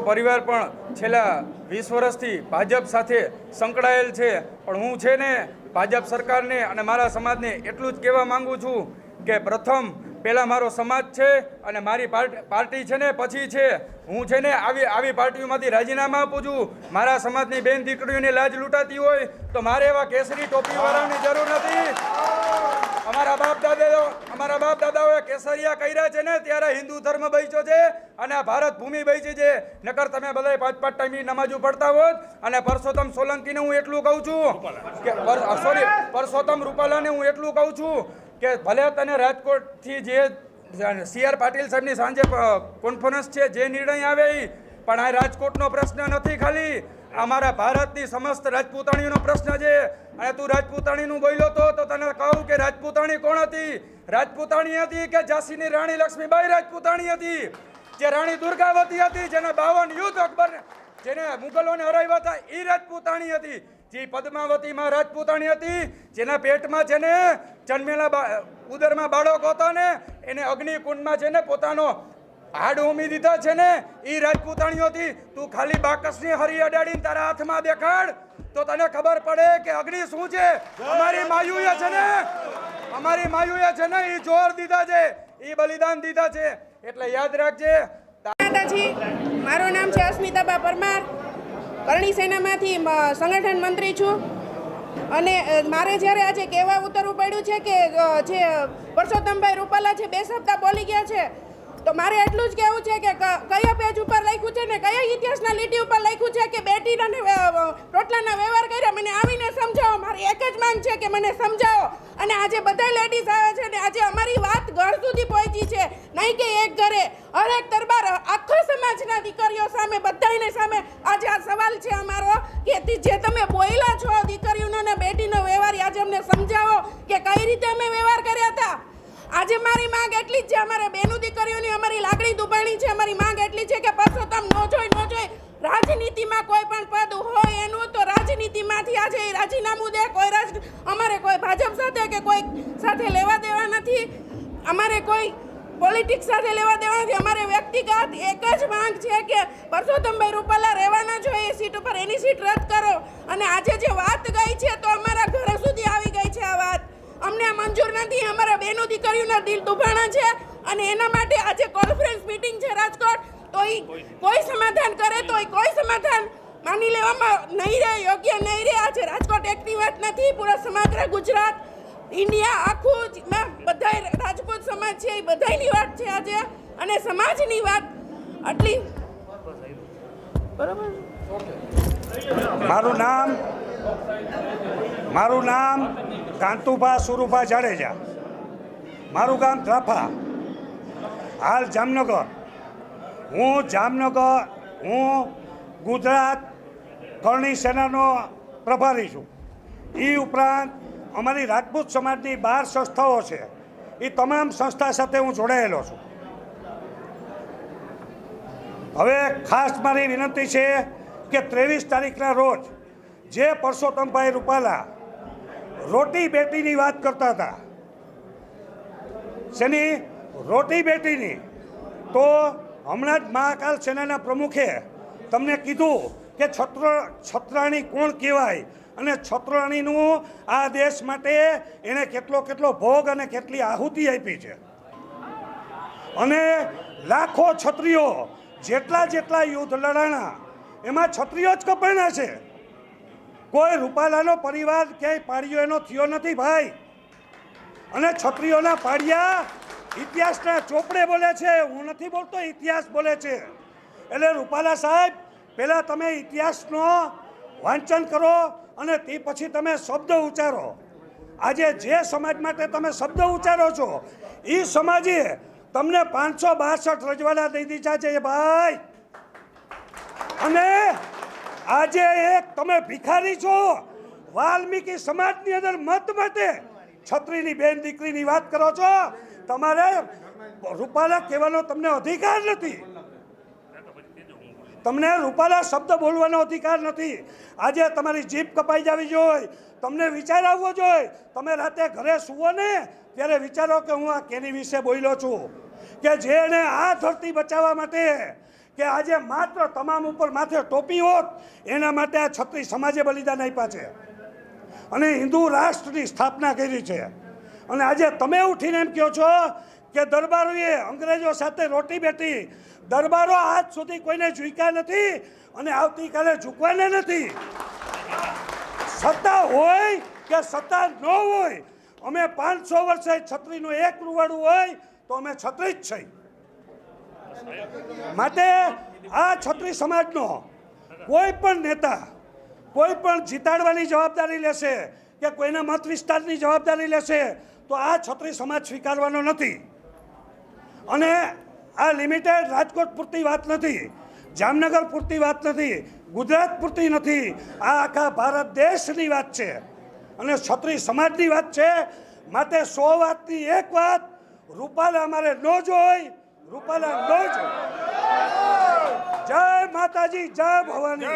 પરિવાર પણ છેલ્લા વીસ વર્ષથી ભાજપ સાથે સંકળાયેલ છે. પણ હું છે ને ભાજપ સરકારને અને મારા સમાજને એટલું જ કહેવા માગું છું કે પ્રથમ પહેલાં મારો સમાજ છે અને મારી પાર્ટી છે ને પછી છે. હું છે ને આવી આવી પાર્ટીઓમાંથી રાજીનામા આપું છું. મારા સમાજની બેન દીકરીઓની લાજ લૂંટાતી હોય તો મારે એવા કેસરી ટોપીવાળાની જરૂર નથી. અમારા બાપ દાદાઓ, અમારા બાપ દાદાઓએ કેસરિયા કર્યા છે ને ત્યારે હિન્દુ ધર્મ બચ્યો છે. અને આ ભારત ભૂમિ બેસી છે નકર તમે બધા પાંચ પાંચ ટાઈમની નમાજો પડતા હોત અને પરસોત્તમ સોલંકીને હું એટલું કહું છું કે સોરી પરસોત્તમ રૂપાલાને હું એટલું કહું છું કે ભલે તને રાજકોટથી જે સી આર પાટીલ સાહેબની સાંજે કોન્ફરન્સ છે, જે નિર્ણય આવે પણ આ રાજકોટનો પ્રશ્ન નથી ખાલી. અમારા ભારતની સમસ્ત રાજપૂતાણીનો પ્રશ્ન છે. અને તું રાજપૂતાણીનું બોલ્યો તો તો તને કહું કે રાજપૂતાણી કોણ હતી? રાજપૂતાણી હતી કે ઝાંસીની રાણી લક્ષ્મીબાઈ રાજપૂતાણી હતી? જે રાણી દુર્ગાવતી હતી જેને બાવન યુદ્ધ અકબર જેને મુગલોને હરાવ્યા હતા એ રાજપૂતાણી હતી. જે પદ્માવતીમાં રાજપૂતાણી હતી જેના પેટમાં છે ને જન્મેલા ઉદરમાં બાળકો હતા ને એને અગ્નિકુંડમાં છે ને પોતાનો હાડ ઉમી દીધા છે ને એ રાજપૂતાણીઓ હતી. તું ખાલી બાકસની હરી અડાડીને તારા હાથમાં દેખાડ તો તને ખબર પડે કે અગ્નિ શું છે? અમારી માયુએ છે ને અમારી માયુએ છે ને એ જોર દીધા છે એ બલિદાન દીધા છે. એટલે યાદ રાખજે. માતાજી મારું નામ છે અસ્મિતાબા પરમાર. કરણી સેનામાંથી સંગઠન મંત્રી છું. અને મારે જ્યારે આજે કહેવા ઉતરવું પડ્યું છે કે જે પરસોત્તમભાઈ રૂપાલા છે બે સપ્તાહ બોલી ગયા છે. તો મારે એટલું જ કહેવું છે કે કયા પેજ ઉપર લખ્યું છે ને કયા ઇતિહાસના લીટી ઉપર લખ્યું છે કે બેટી ને અ, અ, રોટલાના વ્યવહાર કર્યા મને આવીને સમજાવો. મારી એક જ માંગ છે કે મને સમજાવો. અને આજે બધા લેડીઝ છે ગઈ એક ઘરે. હરેક દરબાર આખો સમાજના દીકરીઓ સામે બધાને સામે આજે આ સવાલ છે અમારો કે જે તમે બોયલા છો દીકરીઓનો ને બેટીનો વ્યવહાર આજે અમને સમજાવો કે કઈ રીતે અમે વ્યવહાર કર્યા હતા? આજે મારી માંગ એટલી જ છે, અમારે બેનું દીકરીઓની અમારી લાગણી દુબાણી છે, અમારી માંગ એટલી છે કે પરસોત્તમ ન જોઈ ન જોઈ રાજનીતિમાં કોઈ પણ પદ હોય એનું તો રાજનીતિમાંથી આજે રાજીનામું દે. કોઈ રાજ, અમારે કોઈ ભાજપ સાથે કે કોઈ સાથે લેવા દેવા નથી. અમારે કોઈ પોલિટિક્સ સાથે લેવા દેવા નથી અમારે વ્યક્તિગત એક જ માંગ છે કે પરસોત્તમભાઈ રૂપાલા રહેવાના જોઈએ એ સીટ ઉપર. એની સીટ રદ કરો. અને આજે જે વાત ગઈ છે તો અમારા ઘરે સુધી આવી ગઈ છે આ વાત. અમને મંજૂર નથી. અમારા બેનો દીકરીઓના દિલ દુભાણા છે. અને એના માટે આજે કોન્ફરન્સ મીટિંગ છે રાજકોટ. તો ઈ કોઈ સમાધાન કરે તો એ કોઈ સમાધાન માની લેવામાં નહીં રહે, યોગ્ય નહીં રહે. આજે રાજકોટ એકની વાત નથી. પૂરા સમગ્ર ગુજરાત ઇન્ડિયા આખું જ માં બધાય રાજપૂત સમાજ છે, એ બધાયની વાત છે આજે. અને સમાજની વાત આટલી. બરાબર? મારું નામ મારું નામ કાંતુભા સુરુભા જાડેજા. મારું ગામ ત્રાફા હાલ જામનગર. હું જામનગર, હું ગુજરાત કરણી સેનાનો પ્રભારી છું. એ ઉપરાંત અમારી રાજપૂત સમાજની બાર સંસ્થાઓ છે. એ તમામ સંસ્થા સાથે હું જોડાયેલો છું. હવે ખાસ મારી વિનંતી છે કે ત્રેવીસ તારીખના રોજ જે પરસોત્તમભાઈ રૂપાલા રોટી બેટીની વાત કરતા હતા, શેની? રોટી બેટીની. તો હમણાં જ મહાકાલ સેનાના પ્રમુખે તમને કીધું કે છત્ર છત્રાણી કોણ કહેવાય? અને છત્રાણીનું આ દેશ માટે એણે કેટલો કેટલો ભોગ અને કેટલી આહુતિ આપી છે. અને લાખો છત્રીઓ, જેટલા જેટલા યુદ્ધ લડાણા, એમાં છત્રીઓ જ કપાણા છે. કોઈ રૂપાલાનો પરિવાર ક્યાંય પાડ્યો એનો થયો નથી ભાઈ. અને છત્રીઓના પાડ્યા ઇતિહાસના ચોપડે બોલે છે. હું નથી બોલતો, ઇતિહાસ બોલે છે. એટલે રૂપાલા સાહેબ પહેલાં તમે ઇતિહાસનો વાંચન કરો અને તે પછી તમે શબ્દ ઉચ્ચારો. આજે જે સમાજ માટે તમે શબ્દ ઉચ્ચારો છો એ સમાજે તમને પાંચસો બાસઠ રજવાડા દઈ દીધા છે ભાઈ. અને આજે એક તમે ભિખારી છો, વાલ્મીકી સમાજની અંદર મત માટે છત્રીની બેન દીકરીની વાત કરો છો, તમારે રૂપાલા કહેવાનો તમને અધિકાર નથી. તમને રૂપાલા શબ્દ બોલવાનો અધિકાર નથી. આજે તમારી જીભ કપાઈ જવી જોઈએ તમને વિચાર આવવો જોઈએ તમે રાતે ઘરે સુવો ને, ત્યારે વિચારો કે હું આ કેની વિશે બોલ્યો છું? કે જેને આ ધરતી બચાવવા માટે, કે આજે માત્ર તમામ ઉપર માથે ટોપી હોત, એના માટે આ છત્રી સમાજે બલિદાન આપ્યા છે. અને હિન્દુ રાષ્ટ્રની સ્થાપના કરી છે. અને આજે તમે ઉઠીને એમ કહો છો કે દરબારોએ અંગ્રેજો સાથે રોટી બેઠી દરબારો આજ સુધી કોઈને ઝૂક્યા નથી અને આવતીકાલે ઝૂકવાને નથી. સત્તા હોય કે સત્તા ન હોય, અમે પાંચસો વર્ષે છત્રીનું એક રૂવાડું હોય તો અમે છત્રી જ છીએ. માટે આ છત્રી સમાજનો કોઈ પણ નેતા, કોઈ પણ જીતાડવાની જવાબદારી લેશે કે કોઈના મત વિસ્તારની જવાબદારી લેશે, તો આ છત્રી સમાજ સ્વીકારવાનો નથી. અને આ લિમિટેડ રાજકોટ પૂરતી વાત નથી, જામનગર પૂરતી વાત નથી, ગુજરાત પૂરતી નથી. આ આખા ભારત દેશની વાત છે. અને છત્રી સમાજની વાત છે. માટે સો વાતની એક વાત, રૂપાલા અમારે ન જોઈ, રૂપાલા ન જોઈ. જય માતાજી જય ભવાની.